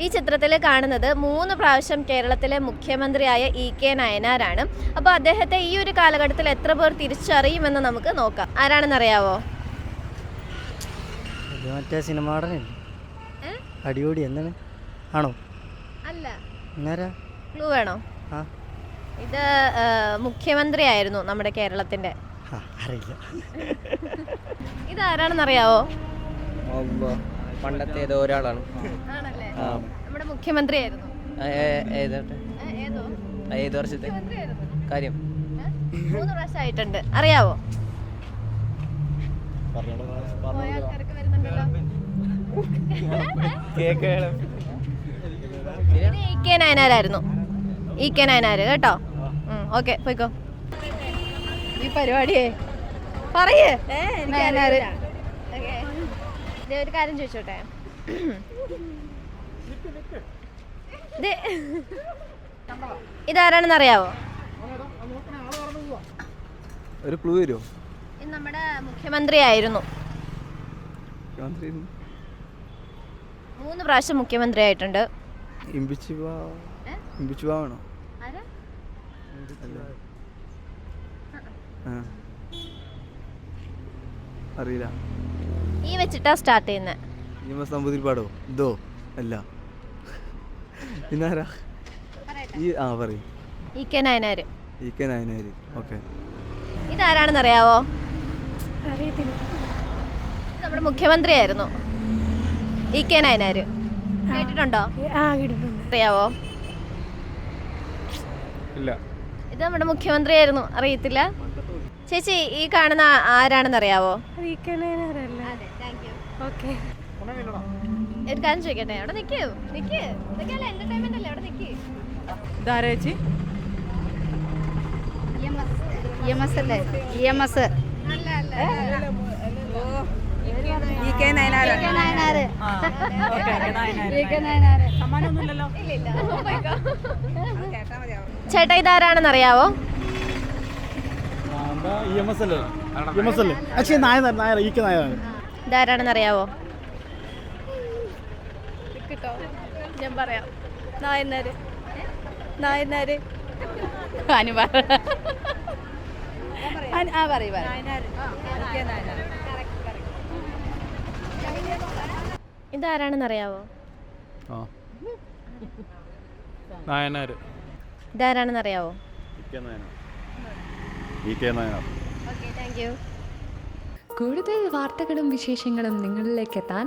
ഈ ചിത്രത്തിൽ കാണുന്നത് മൂന്ന് പ്രാവശ്യം കേരളത്തിലെ മുഖ്യമന്ത്രിയായ ഇ കെ നയനാരാണ്. അപ്പോൾ അദ്ദേഹത്തെ ഈ ഒരു കാലഘട്ടത്തിൽ എത്ര പേർ തിരിച്ചറിയുമെന്ന് നമുക്ക് നോക്കാം. ആരാണെന്നറിയാവോ? മറ്റേ സിനിമ? അടിയോടി എന്താണ്? ആണോ? അല്ല. ക്ലൂ വേണോ? ആ. ഇത് മുഖ്യമന്ത്രിയായിരുന്നു നമ്മുടെ കേരളത്തിന്റെ. ആ, അറിയില്ല. ഇത് ആരാണെന്നറിയാവോ പണ്ടത്തെ ഏതോ ഒരാളാണ്. നമ്മുടെ മുഖ്യമന്ത്രിയായിരുന്നു. ഏതോ? വർഷത്തെ? കാര്യം. മൂന്ന് പ്രാവശ്യമായിട്ടുണ്ട്. അറിയാവോ? പോയ ആൾക്കാരൊക്കെ വരുന്നുണ്ടല്ലോ. ഇത് ഇ കെ നയനാരായിരുന്നു. ഇ കെ നയനാര് കേട്ടോ? ഓക്കെ പോയിക്കോ. ഈ പരിപാടിയേ. പറയേ. നയനാര്. ഒരു കാര്യം ചോദിച്ചോട്ടെ? ഇതാരാണെന്ന് അറിയാവോ ഒരു ക്ലൂ തരുമോ ഇത് നമ്മുടെ മുഖ്യമന്ത്രി ആയിരുന്നു മൂന്ന് പ്രാവശ്യം മുഖ്യമന്ത്രി ആയിട്ടുണ്ട് അറിയില്ല. ഈ വെച്ചിട്ടാ സ്റ്റാർട്ട് ചെയ്യുന്നത് പാടോ ഇതോ? അല്ല. പിന്നാരാ ഈ ആ പറയും. E K Nayanar. E K Nayanar. Okay. ഇതാരാണെന്ന് അറിയാവോ ഇത് നമ്മുടെ മുഖ്യമന്ത്രിയായിരുന്നു. E K Nayanar. കേട്ടിട്ടുണ്ടോ? അറിയാവോ? ഇല്ല. ഇത് നമ്മുടെ മുഖ്യമന്ത്രിയായിരുന്നു. അറിയത്തില്ല. ചേച്ചി ഈ കാണുന്ന ആരാണെന്ന് അറിയാവോ ഒരു കാര്യം ചോദിക്കട്ടെ? അവിടെ നിൽക്കൂ നിൽക്ക് ഇതൊക്കെയല്ല എന്റർടൈൻമെന്റ് അല്ലേ? അവിടെ നിൽക്ക് ധാരാച്ചി ഇ എം എസ്. അല്ലേ? M S. ചേട്ടാ ഇതാരാണെന്ന് അറിയാവോ ഇതാരാണെന്ന് എം എസ് അല്ലേ ഇ എം എസ് അല്ലേ അച്ഛൻ നായർ നായർ ഈ കെ നായർ ഇതാരാണെന്ന് അറിയാവോ ഞാൻ പറയാം. നായനാര് നായനാര് അനു പറ. ആ പറയൂ പറയൂ. ഇതാരാണെന്ന് അറിയാവോ ആ. നായനാർ ഇതാരാണെന്ന് അറിയാവോ E K Nayanar okay thank you. കൂടുതൽ വാർത്തകളും വിശേഷങ്ങളും നിങ്ങളിലേക്ക് എത്താൻ